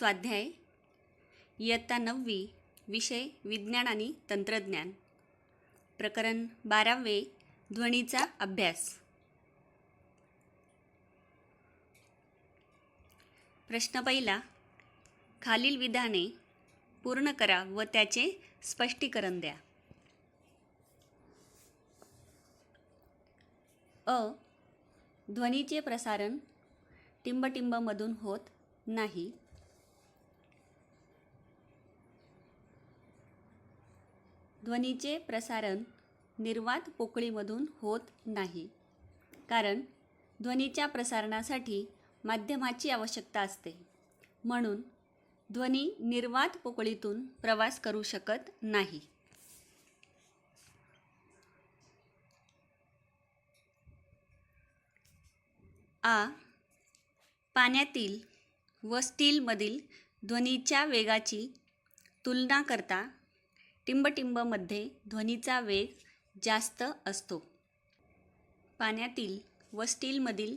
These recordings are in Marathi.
स्वाध्याय इयत्ता नववी विषय विज्ञान आणि तंत्रज्ञान. प्रकरण बारावे ध्वनीचा अभ्यास. प्रश्न पहिला खालील विधाने पूर्ण करा व त्याचे स्पष्टीकरण द्या. अ ध्वनीचे प्रसारण टिंबटिंबमधून होत नाही. ध्वनीचे प्रसारण निर्वात पोकळीमधून होत नाही. कारण ध्वनीच्या प्रसारणासाठी माध्यमाची आवश्यकता असते. म्हणून ध्वनी निर्वात पोकळीतून प्रवास करू शकत नाही. आ. पाण्यातील व स्टीलमधील ध्वनीच्या वेगाची तुलना करता टिंबटिंबमध्ये ध्वनीचा वेग जास्त असतो. पाण्यातील व स्टीलमधील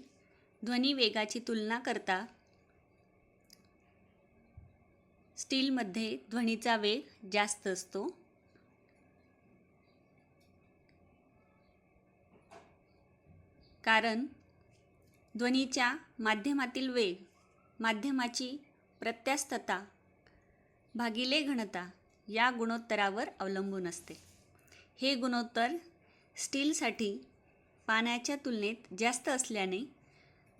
ध्वनी वेगाची तुलना करता स्टीलमध्ये ध्वनीचा वेग जास्त असतो. कारण ध्वनीच्या माध्यमातील वेग माध्यमाची प्रत्यास्थता भागिले घनता या गुणोत्तरावर अवलंबून असते. हे गुणोत्तर स्टीलसाठी पाण्याच्या तुलनेत जास्त असल्याने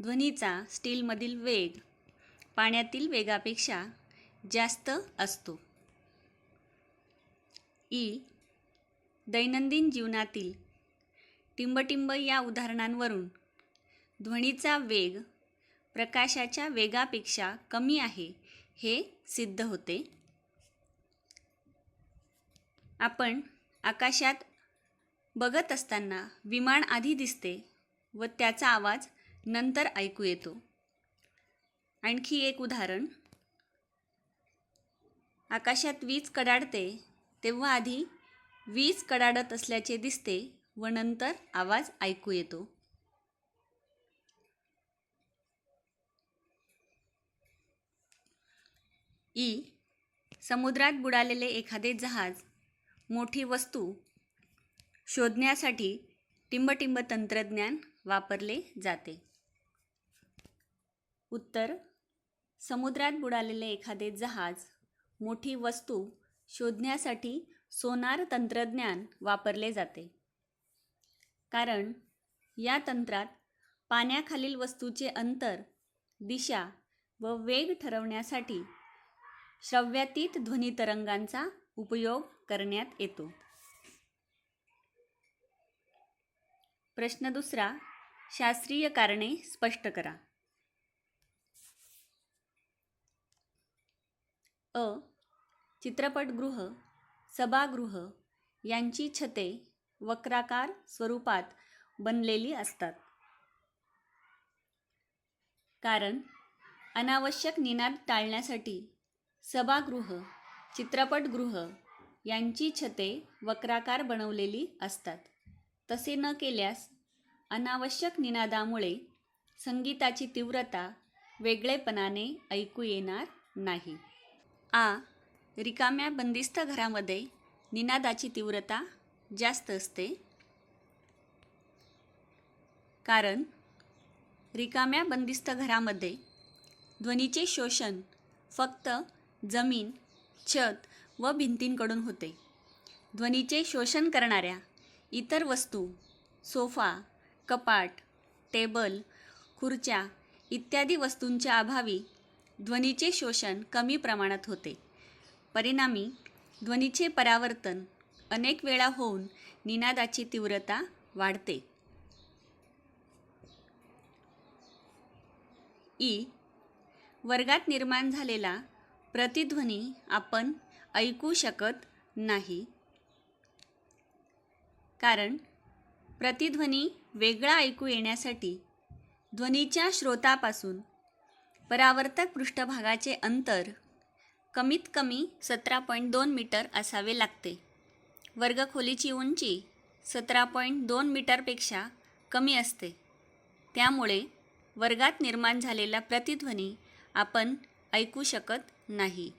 ध्वनीचा स्टीलमधील वेग पाण्यातील वेगापेक्षा जास्त असतो. ई. दैनंदिन जीवनातील टिंबटिंब या उदाहरणांवरून ध्वनीचा वेग प्रकाशाच्या वेगापेक्षा कमी आहे हे सिद्ध होते. आपण आकाशात बघत असताना विमान आधी दिसते व त्याचा आवाज नंतर ऐकू येतो. आणखी एक उदाहरण. आकाशात वीज कडाडते तेव्हा आधी वीज कडाडत असल्याचे दिसते व नंतर आवाज ऐकू येतो. ई. समुद्रात बुडालेले एखादे जहाज मोठी वस्तू शोधण्यासाठी टिंबटिंब तंत्रज्ञान वापरले जाते. उत्तर समुद्रात बुडालेले एखादे जहाज मोठी वस्तू शोधण्यासाठी सोनार तंत्रज्ञान वापरले जाते. कारण या तंत्रात पाण्याखालील वस्तूचे अंतर दिशा व वेग ठरवण्यासाठी श्रव्यातीत ध्वनी तरंगांचा उपयोग करण्यात येतो. प्रश्न दुसरा शास्त्रीय कारणे स्पष्ट करा. अ. चित्रपटगृह सभागृह यांची छते वक्राकार स्वरूपात बनलेली असतात. कारण अनावश्यक निनाद टाळण्यासाठी सभागृह चित्रपटगृह यांची छते वक्राकार बनवलेली असतात. तसे न केल्यास अनावश्यक निनादामुळे संगीताची तीव्रता वेगळेपणाने ऐकू येणार नाही. आ. रिकाम्या बंदिस्त घरामध्ये निनादाची तीव्रता जास्त असते. कारण रिकाम्या बंदिस्त घरामध्ये ध्वनीचे शोषण फक्त जमीन छत व भिंतींकडून होते. ध्वनीचे शोषण करणाऱ्या इतर वस्तू सोफा कपाट टेबल खुर्च्या इत्यादी वस्तूंच्या अभावी ध्वनीचे शोषण कमी प्रमाणात होते. परिणामी ध्वनीचे परावर्तन अनेक वेळा होऊन निनादाची तीव्रता वाढते. ई. वर्गात निर्माण झालेला प्रतिध्वनी आपण ऐकू शकत नाही. कारण प्रतिध्वनी वेगळा ऐकू येण्यासाठी ध्वनीच्या स्रोतापासून परावर्तक पृष्ठभागाचे अंतर कमीत कमी सतरा पॉईंट दोन मीटर असावे लागते. वर्गखोलीची उंची सतरा पॉईंट दोन मीटरपेक्षा कमी असते. त्यामुळे वर्गात निर्माण झालेला प्रतिध्वनी आपण ऐकू शकत नाही.